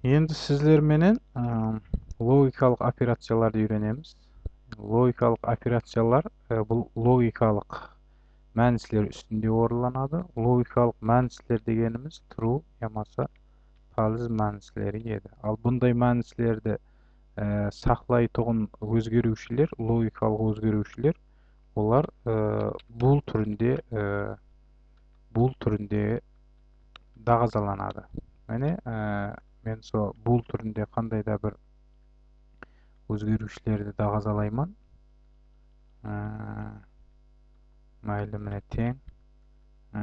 Енді сіздер менен ам, логикалық операцияларды үйренеміз. Логикалық операциялар ә, бұл логикалық мәнісілер үстінде орынланады. Логикалық мәнісілер дегеніміз true ямаса false мәнісілері еді. Ал бұндай мәнісілерді ә, сақлайтұғын өзгерушілер, логикалық өзгерушілер, олар ә, бұл түрінде ә, бұл түрінде дағазаланады. Міне ә, мен со бұл түрінде қандай да бір өзгерушілерді дағазалаймын ә, майлы міне тең. Ә,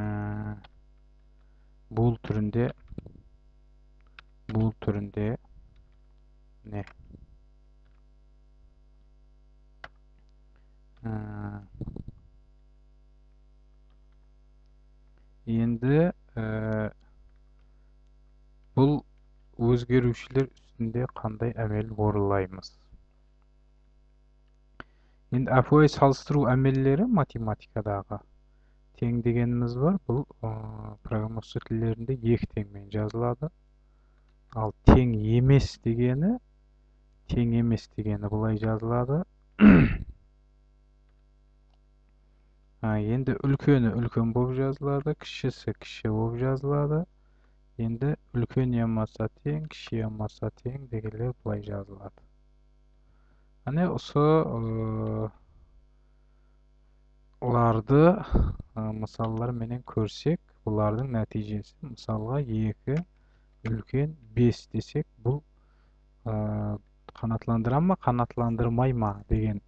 бұл түрінде бұл түрінде не? Ә, енді ә, бұл өзгерушілер үстінде қандай әмел орындаймыз енді әпуай салыстыру әмеллері математикадағы тең дегеніміз бар. Бұл ә, программировка тілдерінде екі теңмен жазылады. Ал тең емес дегені тең емес дегені былай жазылады. Енді үлкені үлкен болып жазылады кішісі кіші болып жазылады. Енді үлкен ямаса тең кіші ямаса тең дегенлер былай жазылады міне осы оларды мысаллар менен көрсек бұлардың нәтижесі мысалға екі үлкен бес десек бұл қанаттандыра ма қанаттандырмай ма деген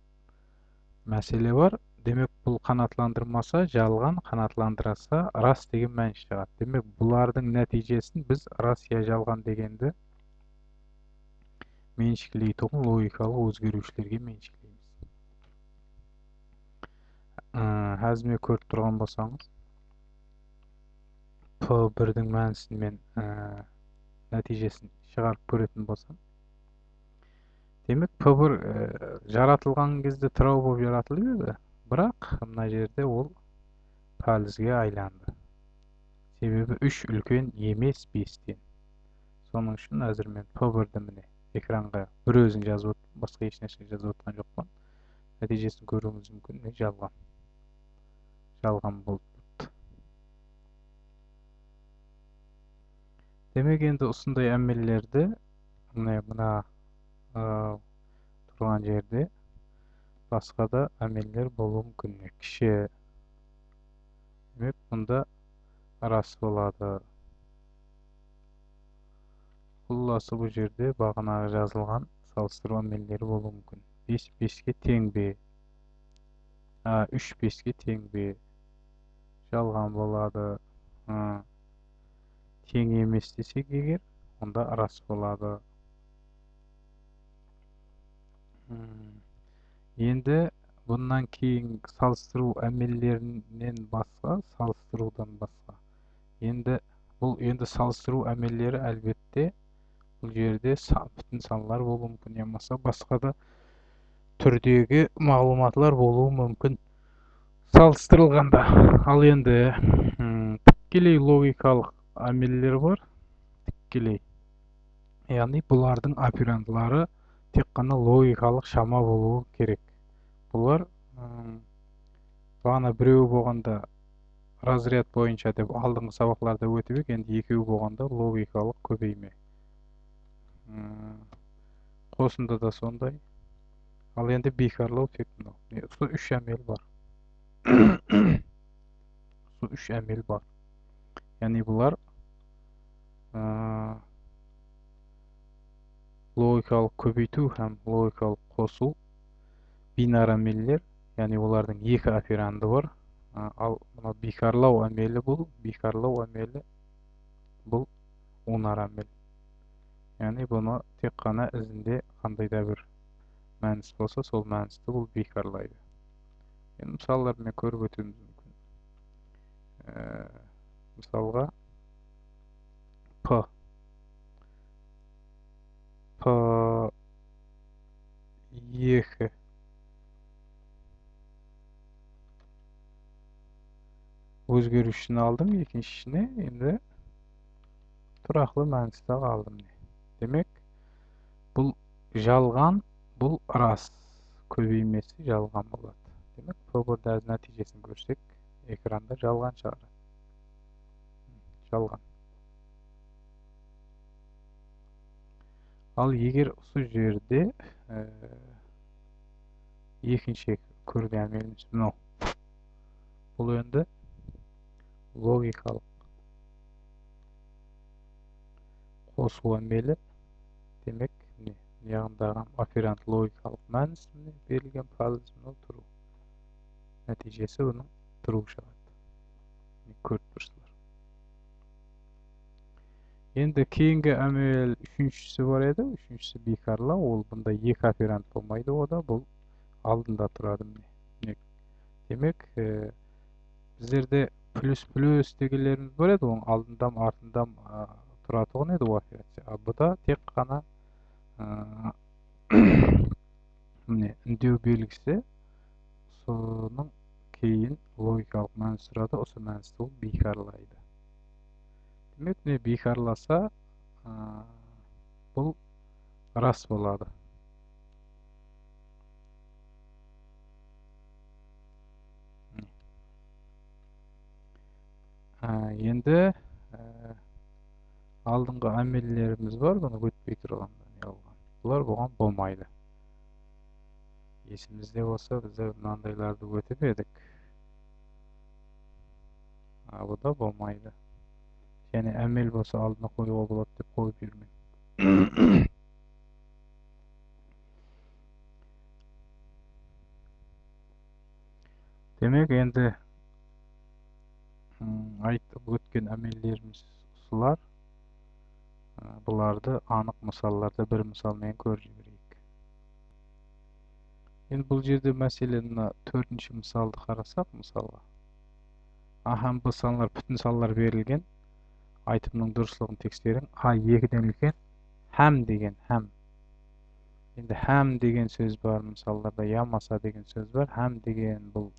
мәселе бар демек бұл қанаттандырмаса жалған қанаттандырса рас деген мән шығады демек бұлардың нәтижесін біз рас я жалған дегенді меншіктейтұғын логикалық өзгерушілерге меншіктейміз. Әзіме көріп тұрған болсаңыз п бірдің мәнісін мен нәтижесін шығарып көретін болсам. Демек п бір жаратылған кезде тырау болып жаратылып еді. Бірақ мына жерде ол пәлізге айланды себебі үш үлкен емес бестен. Соның үшін әзір мен п бірді міне экранға бір өзін жазып басқа ешнәрсе жазып отқан жоқпын нәтижесін көруіңіз мүмкін жалған. Жалған болып демек енді осындай әмеллерді міне мына тұрған жерде басқа да әмеллер болуы мүмкін. Кіші демек мұнда рас болады. Құлласы бұл жерде бағанағы жазылған салыстыру әмелдері болуы мүмкін. Бес беске тең бе? А үш беске тең бе? Жалған болады. А, тең емес десек егер онда рас болады. Енді бұнан кейін салыстыру әмеллерінен басқа салыстырудан басқа. Енді бұл енді салыстыру әмеллері әлбетте бұл жерде бүтін саналар болуы мүмкін болмаса басқа да түрдегі мағлұматлар болуы мүмкін салыстырылғанда. Ал енді тікелей логикалық әмеллер бар. Тікелей. Яғни бұлардың операндылары тек қана логикалық шама болуы керек. Бұлар бағана біреуі болғанда разряд бойынша деп алдыңғы сабақтарда өтіп едік енді екеуі болғанда логикалық көбейме. Қосында да сондай. Ал енді бекарлау тек мынау. Сол үш әмел бар. Сол үш әмел бар. Яғни бұлар логикалық көбейту һәм логикалық қосу бинар әмелдер яғни олардың екі операнды бар. Ал мына бикарлау әмелі бұл бикарлау әмелі бұл унар әмел яғни бұны тек қана ізінде қандай да бір мәніс болса сол мәністі бұл бекарлайды енді мысалдармен көріп өтуіміз мүмкін. Ә, мысалға өзгерушіні алдым екіншісіне енді тұрақлы мәністі алдым демек бұл жалған бұл рас көбеймесі жалған болады демек бірді нәтижесін көрсек экранда жалған шығарады жалған ал егер осы жерде ә, екінші көрген әмеліміз мынау бұл енді логикалық қосу әмелі демек міне яғындағы оперант логикалық мәнісі міне берілген фазасы мынау тұру. Нәтижесі бұның тұру шығады. Көріп тұрсыздар. Енді кейінгі әмел үшіншісі бар еді. Үшіншісі бейкарлау ол бұнда екі оперант болмайды ода бұл алдында тұрады міне. Демек ә, біздерде плюс плюс дегенлеріміз бар еді оның алдында артында тұратұғын еді операция. А бұда тек қана міне үндеу белгісі соның кейін логикалық мәніз тұрады осы мәністі ол бейкарлайды демек міне бейкарласа бұл рас болады. Енді алдыңғы әмеллеріміз бар бұны өтпей тұрған бұлар бұған болмайды. Есімізде болса біздер мынандайларды өтіп едік. А бұда болмайды. Және әмел болса алдына қоюға болады деп қойып жүрмін демек енді айтып өткен әмелдеріміз осылар бұларды анық мысалларды бір мысалмен көріп жіберейік. Енді бұл жерде мәселен мына төртінші мысалды қарасақ мысалға ахам б саналар бүтін саналар берілген. Айтымның дұрыстылығын тексерің а екіден үлкен. Һәм деген һәм. Енді һәм деген сөз бар мысалдарда ямаса деген сөз бар. Һәм деген бұл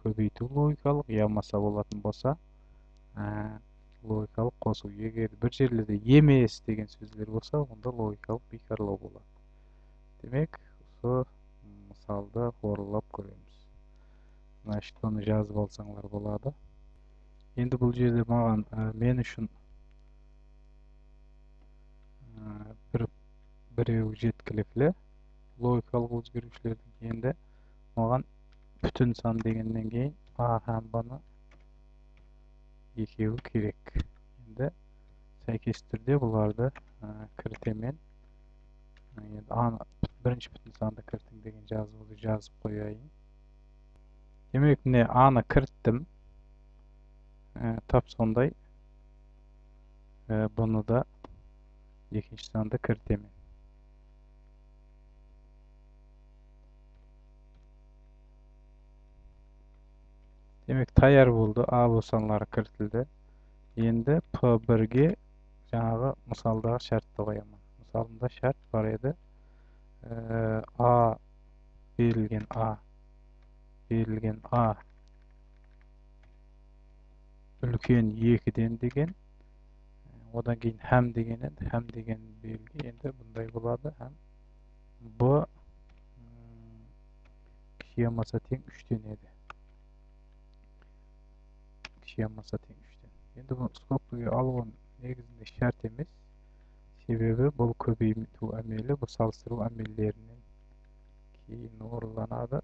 көбейту логикалық ямаса болатын болса логикалық қосу. Егер бір жерлерде емес деген сөздер болса онда логикалық бейкарлау болады. Демек осы мысалды қорылап көреміз. Значит оны жазып алсаңдар болады. Енді бұл жерде маған ә, мен үшін ә, бір біреу жеткілікті логикалық өзгерушілердің енді маған бүтін сан дегеннен кейін а һәм б екеуі керек енді сәйкес түрде бұларды ә, кіртемен енді аны бірінші бүтін санды кіртің деген жазуды жазып қояйын демек міне аны кірттім ә, тап сондай ә, бұны да екінші санды кіртемен демек таяр болды а саналары кіртілді енді п бірге жаңағы мысалдағы шартты қоямын мысалында шарт бар еді а берілген а берілген а үлкен екіден деген одан кейін һәм деген енді һәм деген белгі енді бұндай болады һәм б кіші болмаса тең үштен еді болмаса тең үштен енді бұл скобкаға алу негізінде шарт емес себебі бұл көбейту әмелі бұл салыстыру әмелдерінен кейін орынданады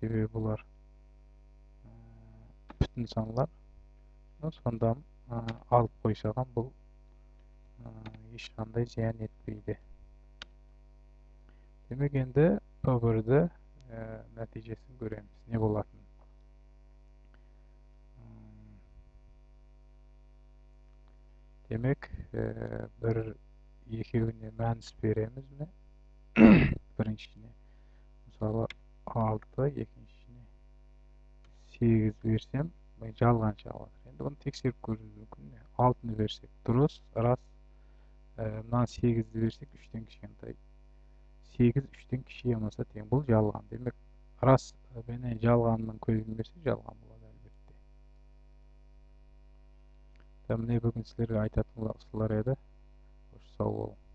себебі бұлар бүтін саналар сонда алып қойсаған бұл ешқандай зиян етпейді демек енді бірді нәтижесін көреміз не болатын демек бір екеуіне мәнс береміз міне біріншісіне мысалы алты екіншісіне сегіз берсем жалған шығып енді бұны тексеріп көруіміз мүмкін алтыны берсек дұрыс рас мына сегізді берсек үштен кішкентай сегіз үштен кіші болмаса тең бұл жалған демек рас менен жалғанның көбін берсе жалған міне бүгін сіздерге айтатындар осылар еді. Сау болың